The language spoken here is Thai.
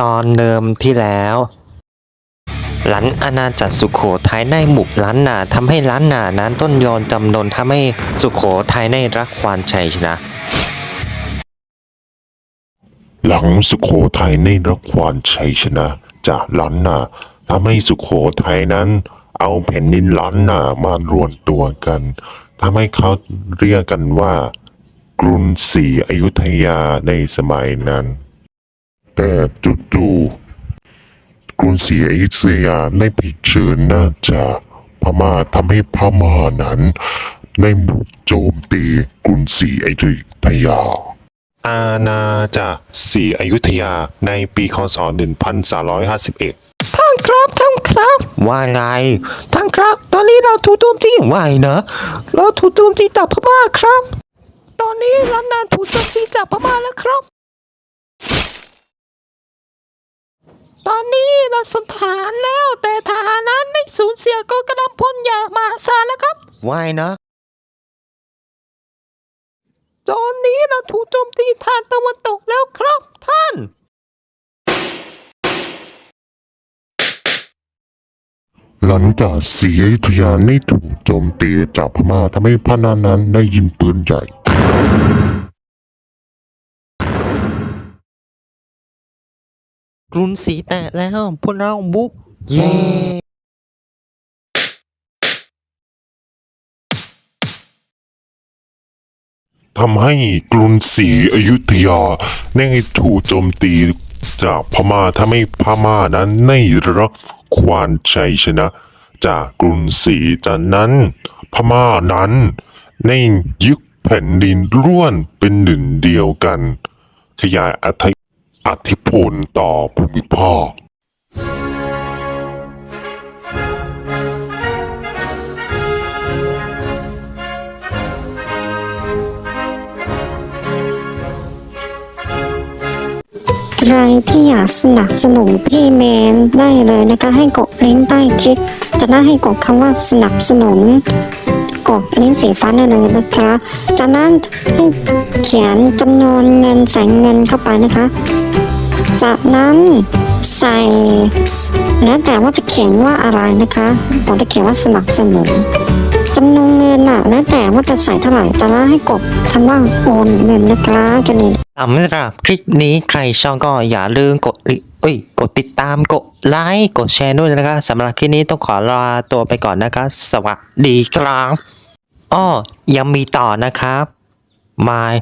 ตอนเดิมที่แล้วหลันอาณาจักรสุขโขทัยในหมู่ล้านนาทำให้ล้านนานั้นต้นยอนจำนนทำให้สุขโขทัยในรักควานชัยชนะ หลังสุขโขทัยได้รับความชัยชนะ จากล้านนาทำให้สุขโขทัยนั้น เอาแผ่นดินล้านนามารวมตัวกันทำให้เขาเรียกกันว่า กรุงศรีอยุธยาในสมัยนั้น แต่จู่ๆกรุงศรีอยุธยาได้เชิญหน้าจาพม่าทำให้พม่านั้น ได้บุกโจมตีกรุงศรีอยุธยา อาณาจักรศรีอยุธยาในปีคศ 1351 ท่านครับท่านครับ ว่าไงท่านครับ ตอนนี้เราถูกโจมตีว่าไงนะ เราถูกโจมตีจากพม่าครับ ตอนนี้ล้านนาถูกโจมตีจากพม่าแล้วครับ ตอนนี้เราสถานแล้วแต่ทหารนั้นได้สูญเสียกองกำลังพลอย่างมหาศาลแล้วครับว่ายนะ ตอนนี้เราถูกโจมตีทางตะวันตกแล้วครับท่าน หลังจากศรีอยุธยาได้ถูกโจมตีจากพม่าทำให้พระนานั้นได้ยิงปืนใหญ่ รุงศรีแตกแล้ว พวกเราบุก เย้ทำให้กรุงศรีอยุธยาได้ถูกโจมตีจากพม่าทำให้พม่านั้นได้รับความชัยชนะ จากกรุงศรีจากนั้น พม่านั้นได้ยึดแผ่นดินร่วนเป็นหนึ่งเดียวกัน ขยายอธิ อธิพลต่อภูมิภาคใครที่อยากสนับสนุนพี่แมนได้เลยนะคะ ให้กดลิงก์ใต้คลิปจะได้ให้กดคำว่าสนับสนุนกดลิงก์สีฟ้าได้เลยนะคะจากนั้นให้เขียนจำนวนเงินใส่เงินเข้าไปนะคะ จากนั้นใส่แล้วแต่ว่าจะเขียนว่าอะไรนะคะผมจะเขียนว่าสนับสนุนจำนวนเงินน่ะแล้วแต่ว่าจะใส่เท่าไหร่จากนั้นให้กดคำว่าโอนเงินนะคะแค่นี้สำหรับคลิปนี้ใครชอบก็อย่าลืมกดลิเอ้ยกดติดตามกดไลค์กดแชร์ด้วยนะครับสำหรับคลิปนี้ต้องขอลาตัวไปก่อนนะครับสวัสดีครับอ้อยังมีต่อนะครับ My